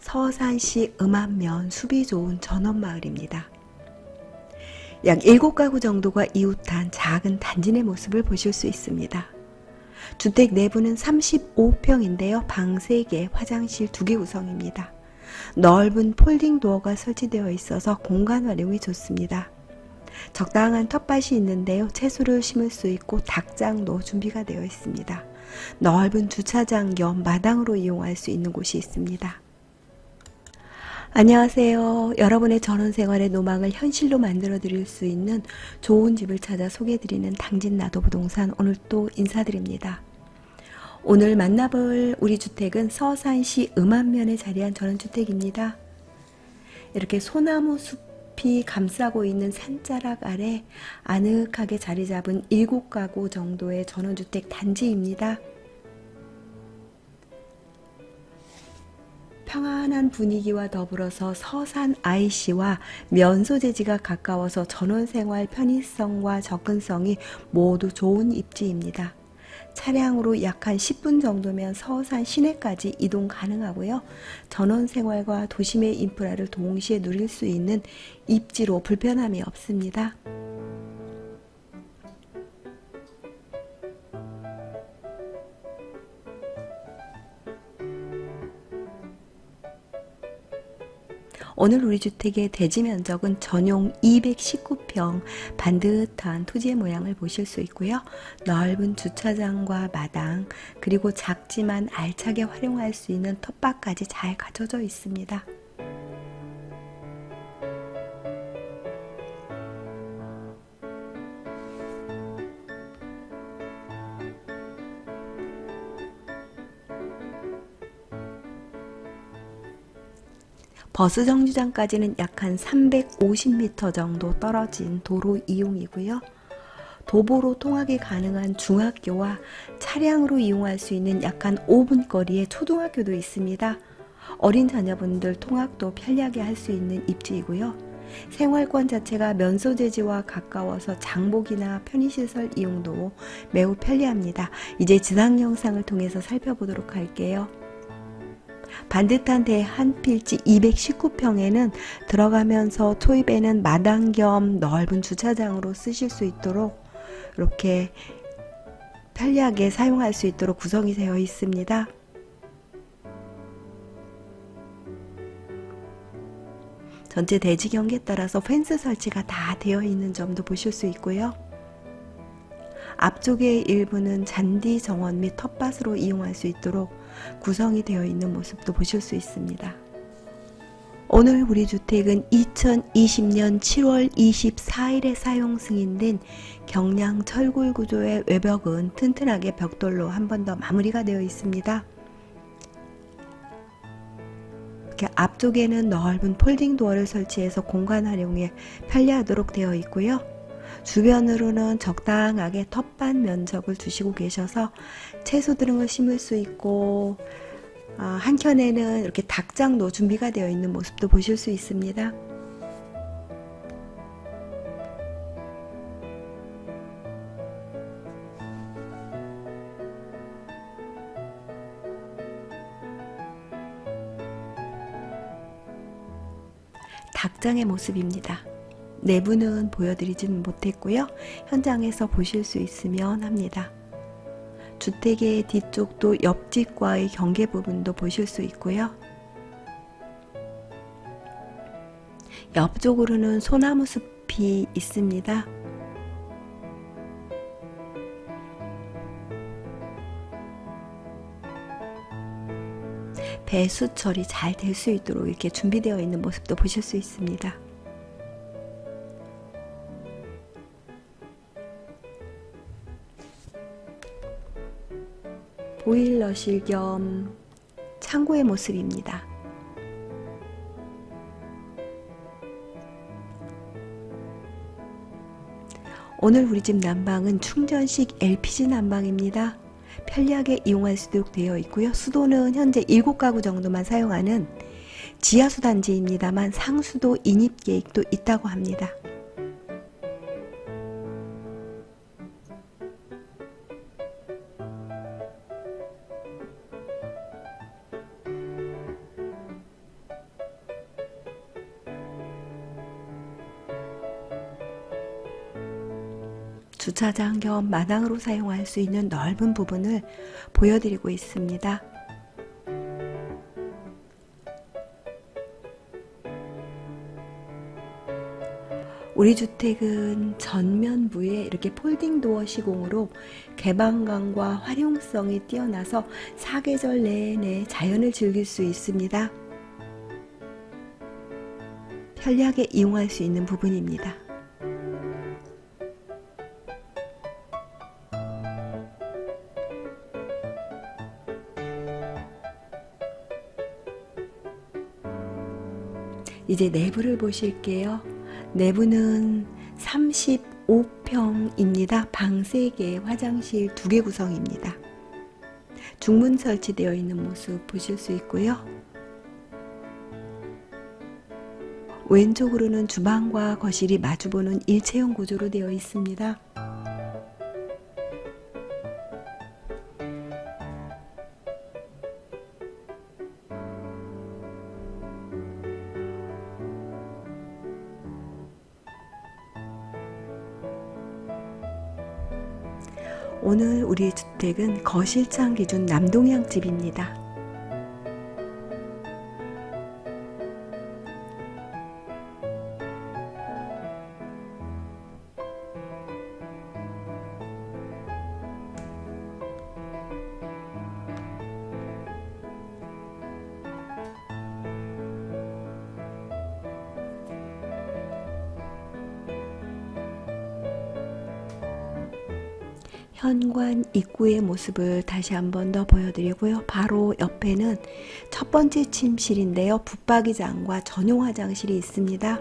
서산시 음암면 수비 좋은 전원마을입니다. 약 7가구 정도가 이웃한 작은 단지 내 모습을 보실 수 있습니다. 주택 내부는 35평인데요. 방 3개, 화장실 2개 구성입니다. 넓은 폴딩 도어가 설치되어 있어서 공간 활용이 좋습니다. 적당한 텃밭이 있는데요. 채소를 심을 수 있고 닭장도 준비가 되어 있습니다. 넓은 주차장 겸 마당으로 이용할 수 있는 곳이 있습니다. 안녕하세요. 여러분의 전원 생활의 노망을 현실로 만들어 드릴 수 있는 좋은 집을 찾아 소개해 드리는 당진 나도 부동산 오늘 또 인사드립니다. 오늘 만나볼 우리 주택은 서산시 음암면에 자리한 전원주택입니다. 이렇게 소나무 숲이 감싸고 있는 산자락 아래 아늑하게 자리 잡은 7가구 정도의 전원주택 단지입니다. 평안한 분위기와 더불어서 서산 IC와 면소재지가 가까워서 전원생활 편의성과 접근성이 모두 좋은 입지입니다. 차량으로 약 한 10분 정도면 서산 시내까지 이동 가능하고요. 전원생활과 도심의 인프라를 동시에 누릴 수 있는 입지로 불편함이 없습니다. 오늘 우리 주택의 대지 면적은 전용 219평 반듯한 토지의 모양을 보실 수 있고요. 넓은 주차장과 마당 그리고 작지만 알차게 활용할 수 있는 텃밭까지 잘 갖춰져 있습니다. 버스 정류장까지는 약 한 350m 정도 떨어진 도로 이용이고요. 도보로 통학이 가능한 중학교와 차량으로 이용할 수 있는 약 한 5분 거리의 초등학교도 있습니다. 어린 자녀분들 통학도 편리하게 할 수 있는 입지이고요. 생활권 자체가 면소재지와 가까워서 장복이나 편의시설 이용도 매우 편리합니다. 이제 지상 영상을 통해서 살펴보도록 할게요. 반듯한 대 한 필지 219평에는 들어가면서 초입에는 마당 겸 넓은 주차장으로 쓰실 수 있도록 이렇게 편리하게 사용할 수 있도록 구성이 되어 있습니다. 전체 대지 경계에 따라서 펜스 설치가 다 되어 있는 점도 보실 수 있고요. 앞쪽의 일부는 잔디 정원 및 텃밭으로 이용할 수 있도록 구성이 되어 있는 모습도 보실 수 있습니다. 오늘 우리 주택은 2020년 7월 24일에 사용 승인된 경량 철골 구조의 외벽은 튼튼하게 벽돌로 한 번 더 마무리가 되어 있습니다. 이렇게 앞쪽에는 넓은 폴딩 도어를 설치해서 공간 활용에 편리하도록 되어 있고요. 주변으로는 적당하게 텃밭 면적을 두시고 계셔서 채소 등을 심을 수 있고 아, 한켠에는 이렇게 닭장도 준비가 되어 있는 모습도 보실 수 있습니다. 닭장의 모습입니다. 내부는 보여드리진 못했고요. 현장에서 보실 수 있으면 합니다. 주택의 뒤쪽도 옆집과의 경계 부분도 보실 수 있고요. 옆쪽으로는 소나무 숲이 있습니다. 배수 처리 잘될 수 있도록 이렇게 준비되어 있는 모습도 보실 수 있습니다. 보일러실 겸 창고의 모습입니다. 오늘 우리 집 난방은 충전식 LPG 난방입니다. 편리하게 이용할 수 있도록 되어 있고요. 수도는 현재 7가구 정도만 사용하는 지하수 단지입니다만 상수도 인입 계획도 있다고 합니다. 주차장 겸 마당으로 사용할 수 있는 넓은 부분을 보여드리고 있습니다. 우리 주택은 전면부에 이렇게 폴딩 도어 시공으로 개방감과 활용성이 뛰어나서 사계절 내내 자연을 즐길 수 있습니다. 편리하게 이용할 수 있는 부분입니다. 이제 내부를 보실게요. 내부는 35평입니다. 방 3개, 화장실 2개 구성입니다. 중문 설치되어 있는 모습 보실 수 있고요. 왼쪽으로는 주방과 거실이 마주보는 일체형 구조로 되어 있습니다. 오늘 우리 주택은 거실장 기준 남동향 집입니다. 현관 입구의 모습을 다시 한 번 더 보여드리고요. 바로 옆에는 첫 번째 침실인데요. 붙박이장과 전용 화장실이 있습니다.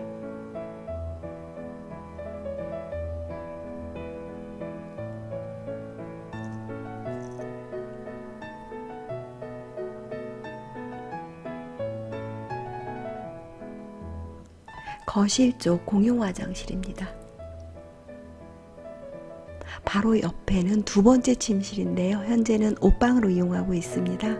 거실 쪽 공용 화장실입니다. 바로 옆에는 두 번째 침실인데요. 현재는 옷방으로 이용하고 있습니다.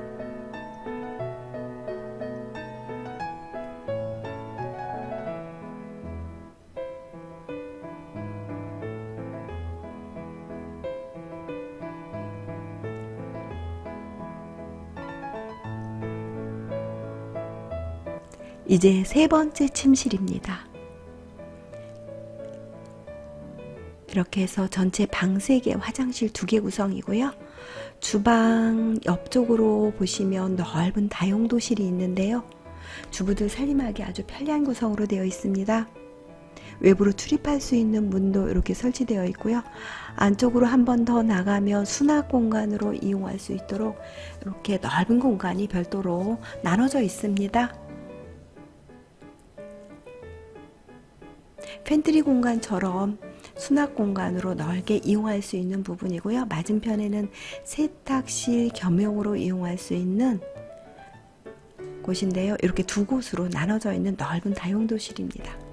이제 세 번째 침실입니다. 이렇게 해서 전체 방 3개, 화장실 2개 구성이고요. 주방 옆쪽으로 보시면 넓은 다용도실이 있는데요. 주부들 살림하기 아주 편리한 구성으로 되어 있습니다. 외부로 출입할 수 있는 문도 이렇게 설치되어 있고요. 안쪽으로 한 번 더 나가면 수납 공간으로 이용할 수 있도록 이렇게 넓은 공간이 별도로 나눠져 있습니다. 팬트리 공간처럼 수납 공간으로 넓게 이용할 수 있는 부분이고요. 맞은편에는 세탁실 겸용으로 이용할 수 있는 곳인데요. 이렇게 두 곳으로 나눠져 있는 넓은 다용도실입니다.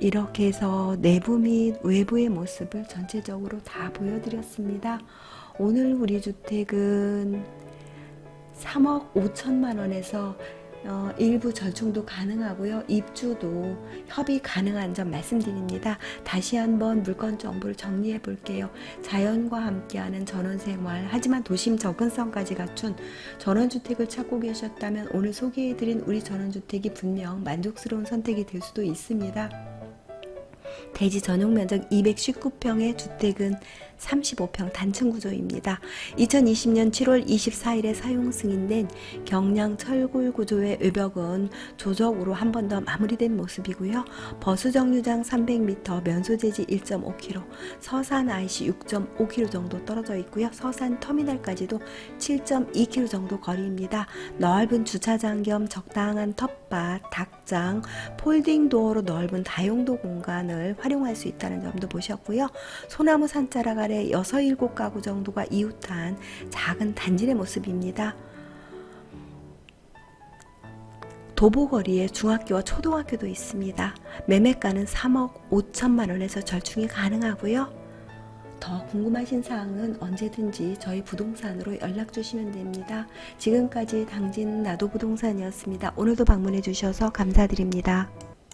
이렇게 해서 내부 및 외부의 모습을 전체적으로 다 보여드렸습니다. 오늘 우리 주택은 3억 5천만 원에서 어, 일부 절충도 가능하고요. 입주도 협의 가능한 점 말씀드립니다. 다시 한번 물건 정보를 정리해 볼게요. 자연과 함께하는 전원생활, 하지만 도심 접근성까지 갖춘 전원주택을 찾고 계셨다면 오늘 소개해드린 우리 전원주택이 분명 만족스러운 선택이 될 수도 있습니다. 대지 전용 면적 219평의 주택은 35평 단층 구조입니다. 2020년 7월 24일에 사용 승인된 경량 철골 구조의 외벽은 조적으로 한 번 더 마무리된 모습이고요. 버스 정류장 300m, 면소재지 1.5km, 서산 IC 6.5km 정도 떨어져 있고요. 서산 터미널까지도 7.2km 정도 거리입니다. 넓은 주차장 겸 적당한 텃밭, 닭장, 폴딩 도어로 넓은 다용도 공간을 활용할 수 있다는 점도 보셨고요. 소나무 산자락 아래 6, 7가구 정도가 이웃한 작은 단지의 모습입니다. 도보거리에 중학교와 초등학교도 있습니다. 매매가는 3억 5천만 원에서 절충이 가능하고요. 더 궁금하신 사항은 언제든지 저희 부동산으로 연락 주시면 됩니다. 지금까지 당진 나도 부동산이었습니다. 오늘도 방문해 주셔서 감사드립니다.